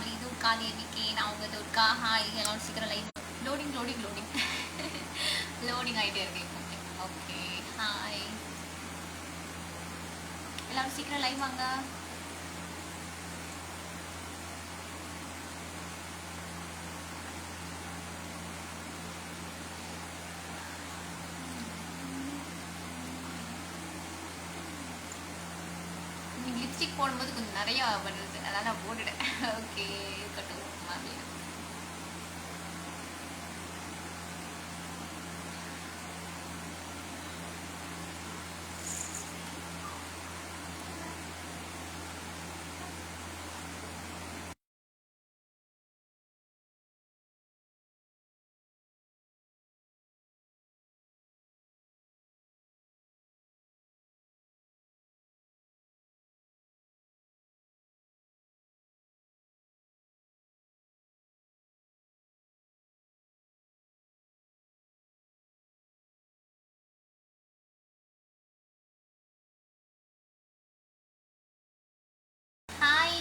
Family Durga தேவிக்கு நான் உங்கள் துர்கா ஹாய் எல்லாம் சீக்கிரம் live loading loading loading loading ஆகிட்டே இருக்கேன் ஓகே ஹாய் எல்லாரும் சீக்கிரம் லைவ் வாங்க. லிப்ஸ்டிக் போடும்போது கொஞ்சம் நிறையா வருது. அதான் நான் போட்டுட்டேன். ஓகே இருக்கட்டும் மாதிரி ஹாய்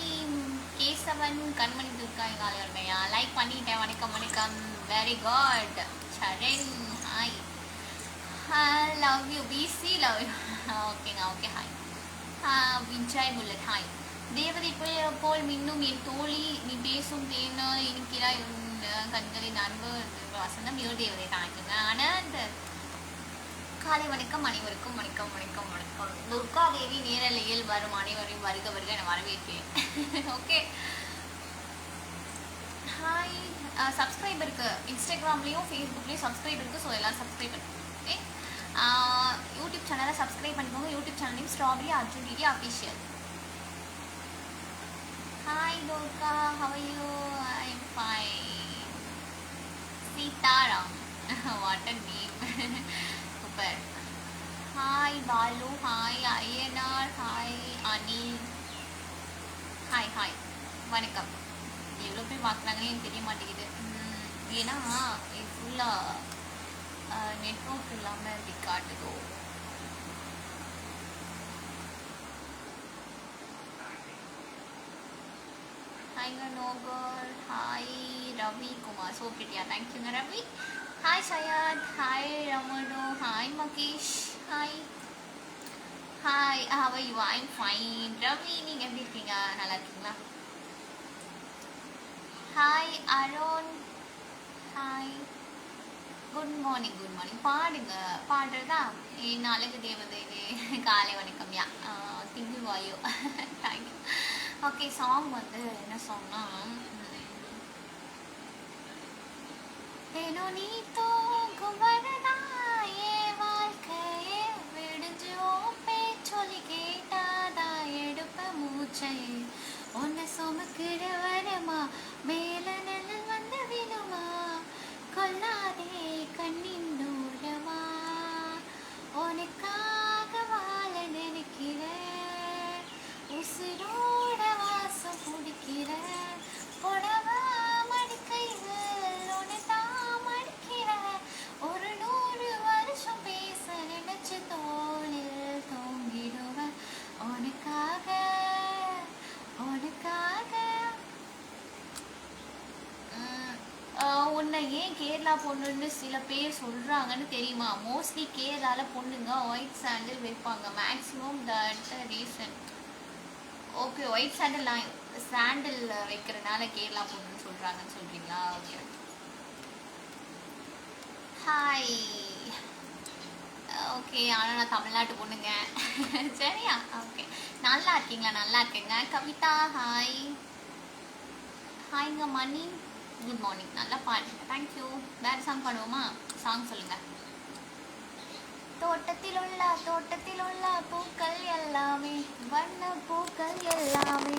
கேசவன் கண்மணி துர்காய் காலையா லைக் பண்ணிட்டேன் வணக்கம் வணக்கம். Very good Charan hi love you PC love you ஓகேங்க okay hi Vijay bullet hi தேவதை போல் போல் மின்னும் என் தோழி நீ பேசும் தேனோ இனிக்கிறாய் உன் கண்களின் அன்பு வசந்தம் இரு தேவதை தாங்கிங்க ஆனந்த் காலை வணக்கம் அனைவருக்கும் வணக்கம் வணக்கம் வணக்கம். துர்கா தேவி நேரலையில் வரும் அனைவரையும் வருக வருக நான் வரவேற்பேன் ஓகே ஹாய் சப்ஸ்கிரைப் இருக்கு இன்ஸ்டாகிராம்லேயும் ஃபேஸ்புக்லேயும் சப்ஸ்கிரைப் இருக்கு ஸோ எல்லோரும் சப்ஸ்கிரைப் பண்ணுங்க ஓகே யூடியூப் சேனலை சப்ஸ்கிரைப் பண்ணிக்கோங்க. யூடியூப் சேனலையும் strawberry Arjun DD official hi Durga how you I fine Sitaram what a name super hi Balu hi Ayyanar hi Anil hi hi வணக்கம் எவ்வளோ பேர் பார்க்குறாங்கன்னு எனக்கு தெரிய மாட்டேங்குது. உம், ஏன்னா இது ஃபுல்லாக நெட்ஒர்க் இல்லாமல் இப்படி காட்டுதோ. ஹாய்ங்க நோகர் ஹாய் ரவி குமார் ஸோ பிரிட்டியா தேங்க்யூங்க Ravi hi Syed hi Ramanu hi Mahesh hi hi how you I'm fine Ravi நீங்கள் எப்படி இருக்கீங்க? நல்லா இருக்கீங்களா? Hi Arun hi good morning good morning பாடுங்க பாடுறதா? என் அழகு தேவதை காலை வணக்கம். யா திங்கு வாயு தேங்க்யூ ஓகே சாங் வந்து என்ன சாங்னா நீ தூங்கும் வரதா என் வாழ்க்கையே விடிஞ்சு பேச்சொலி கேட்டாதா எடுப்ப மூச்சை உன்னை சுமக்கிட வரமா? மேல நல்ல வந்த விழுமா கொல்லாதே கண்ணின் நூலமா உனக்காக வாழ நினைக்கிற உசிரோட வாசம் பிடிக்கிற புடவ பொண்ணுன்னு சில பேர் சொல்கிறாங்கன்னு தெரியுமா? மோஸ்ட்லி கேரளாவில் பொண்ணுங்க ஒயிட் சாண்டில் வைப்பாங்க. Maximum that reason okay white sandal sandal வைக்கிறனால Kerala பொண்ணுன்னு சொல்கிறாங்கன்னு சொல்கிறீங்களா ஓகே ஹாய் ஓகே ஆனால் நான் தமிழ்நாட்டு பொண்ணுங்க. சரியா? ஓகே நல்லா இருக்கீங்களா? நல்லா இருக்கேங்க. கவிதா ஹாய் ஹாய்ங்க மணி குட் மார்னிங் நல்லா பாடுங்க தேங்க்யூ வேறு சாங் பாடுவோமா? சாங் சொல்லுங்கள் தோட்டத்தில் உள்ள தோட்டத்தில் உள்ள பூக்கள் எல்லாமே வண்ண பூக்கள் எல்லாமே.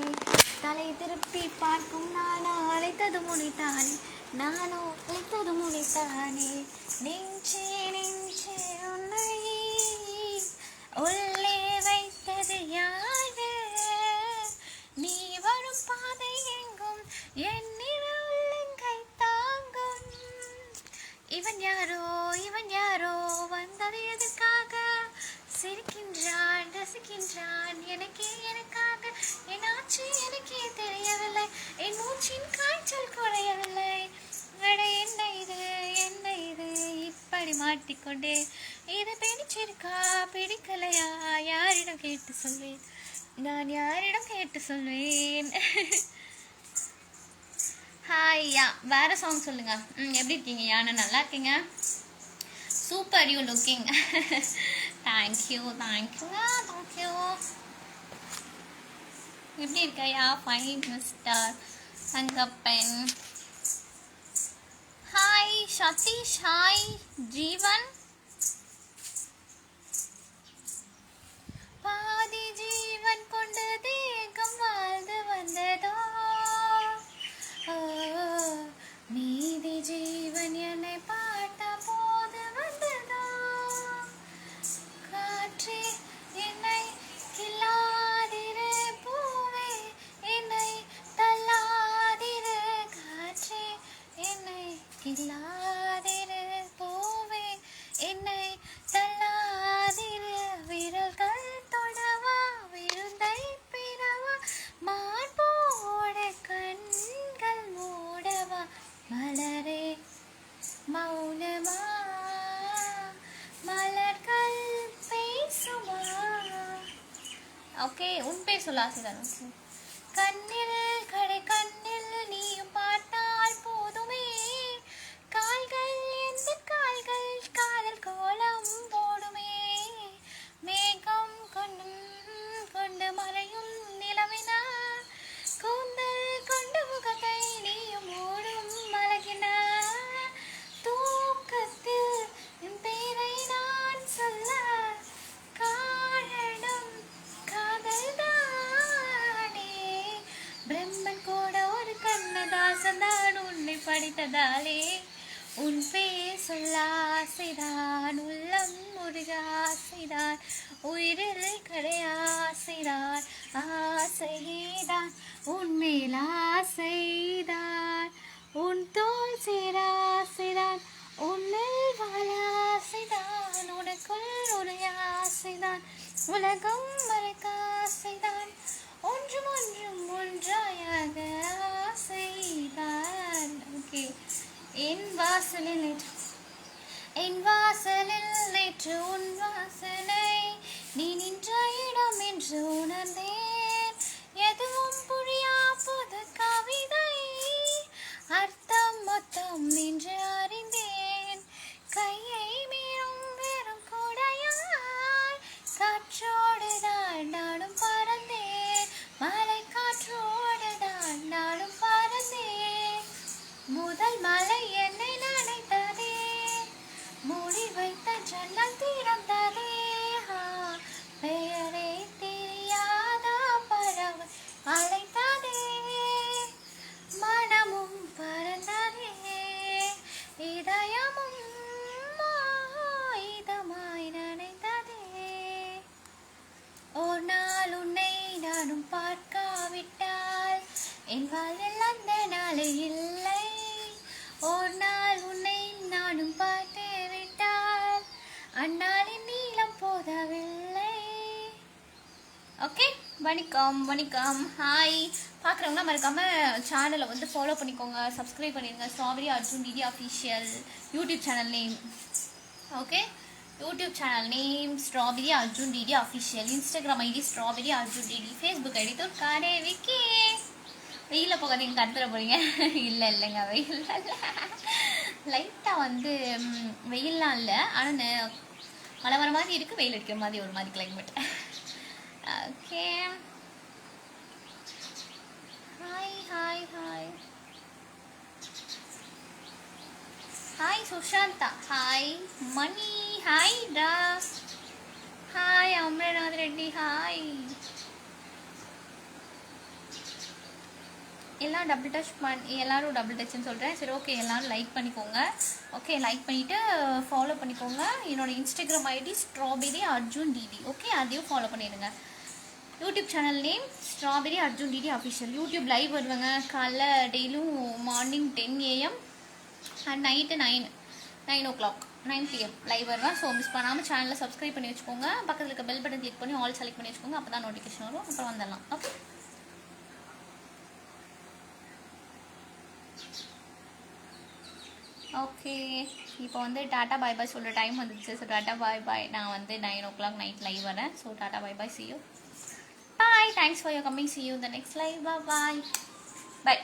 தலை திருப்பி பார்க்கும் நானா அழைத்தது முனைத்தானே நானோ அழைத்தது முனைத்தானே நெஞ்சே நெஞ்சே உன்னை உள்ளே வைத்தது யாரு? நீ வரும் பாதை எங்கும் என் இவன் யாரோ இவன் யாரோ வந்தது எதுக்காக? சிரிக்கின்றான் ரசிக்கின்றான். எனக்கே எனக்காக. என் ஆட்சி எனக்கே தெரியவில்லை. என் மூச்சின் காய்ச்சல் குறையவில்லை. அட என்ன இது? என்ன இது? இப்படி மாட்டிக்கொண்டே. இதை பிடிச்சிருக்கா? பிடிக்கலையா? யாரிடம் கேட்டு சொல்வேன்? நான் யாரிடம் கேட்டு சொல்வேன்? ஹாய் யா வேறு சாங் சொல்லுங்க. ம் எப்படி இருக்கீங்க? யா நான் நல்லா இருக்கீங்க? Super you looking thank you thank you thank you எப்படி இருக்க? Yeah fine mister Thangappan hi Satish. Hi Jeevan. Okay உன் பேர் சொல்லாசிதான் கண்ணில் கடை கண்ணில் சொல்லாசைதான் உள்ளம் முருகாசைதான் உயிரில் கடையாசைதான் ஆசைதான் உன்மேல் ஆசைதான் உன் தோல் சேராசைதான் உன்னில் வாழாசைதான் உனக்குள் உரையாசைதான் உலகம் மறைக்காசைதான் ஒன்றும் ஒன்றும் ஒன்றாயாக ஆசைதான். ஓகே. என் வாசலில் நேற்று என் வாசலில் நேற்று உன் வாசனை நீ நின்ற இடம் என்று உணர்ந்தேன். எதுவும் புரியா புது கவிதை அர்த்தம் மொத்தம் நின்று அறிந்தேன். கையை மீறும் வெறும் கூடையாய் காற்றோடு தான் நானும் பறந்தேன். மலை காற்றோடு தான் நானும் பறந்தேன். முதல் மலை ஓகே வணக்கம் வணக்கம். ஹாய் பார்க்குறவங்களாம் மறக்காமல் சேனலை வந்து ஃபாலோ பண்ணிக்கோங்க. சப்ஸ்கிரைப் பண்ணிடுங்க strawberry Arjun DD official YouTube channel name okay YouTube channel name strawberry Arjun DD official Instagram ID strawberry Arjun DD Facebook ID துர்காரே Vicky வெயிலில் போகாதீங்க கத்துற போகிறீங்க இல்லை இல்லைங்க வெயில் லைட்டாக வந்து வெயிலெலாம் வெயில்லாம் இல்லை. ஆனால் மழை வர மாதிரி இருக்குது வெயில் அடிக்கிற மாதிரி ஒரு மாதிரி climate Okay. Hi, hi, hi. Hi, Sushanta. Hi, money. Hi, Das. Hi, Amranath Reddy. Hi. எல்லாம் டபுள் டச் பண்ணி எல்லோரும் டபுள் டச்னு சொல்கிறேன் சரி ஓகே எல்லாரும் லைக் பண்ணிக்கோங்க. ஓகே லைக் பண்ணிவிட்டு ஃபாலோ பண்ணிக்கோங்க. என்னோட Instagram ID strawberry Arjun DD okay அதையும் ஃபாலோ பண்ணிடுங்க. YouTube channel name strawberry Arjun DD official YouTube live வருவாங்க காலைல டெய்லியும் morning ten AM and night nine nine o'clock nine PM live வருவேன் ஸோ மிஸ் பண்ணாமல் சேனலில் சப்ஸ்கிரைப் பண்ணி வச்சுக்கோங்க. பக்கத்தில் இருக்க பெல் பட்டன் கிளிக் பண்ணி ஆல் செலக்ட் பண்ணி வச்சுக்கோங்க. அப்போ தான் நோட்டிஃபிகேஷன் வரும். அப்புறம் வந்துடலாம். ஓகே ஓகே இப்போ வந்து டாட்டா பாய் பாய் சொல்கிற டைம் வந்துச்சு. ஸோ டாட்டா பாய் பாய் நான் வந்து nine o'clock night live வரேன் so tata bye bye see you bye thanks for you coming see you the next live bye bye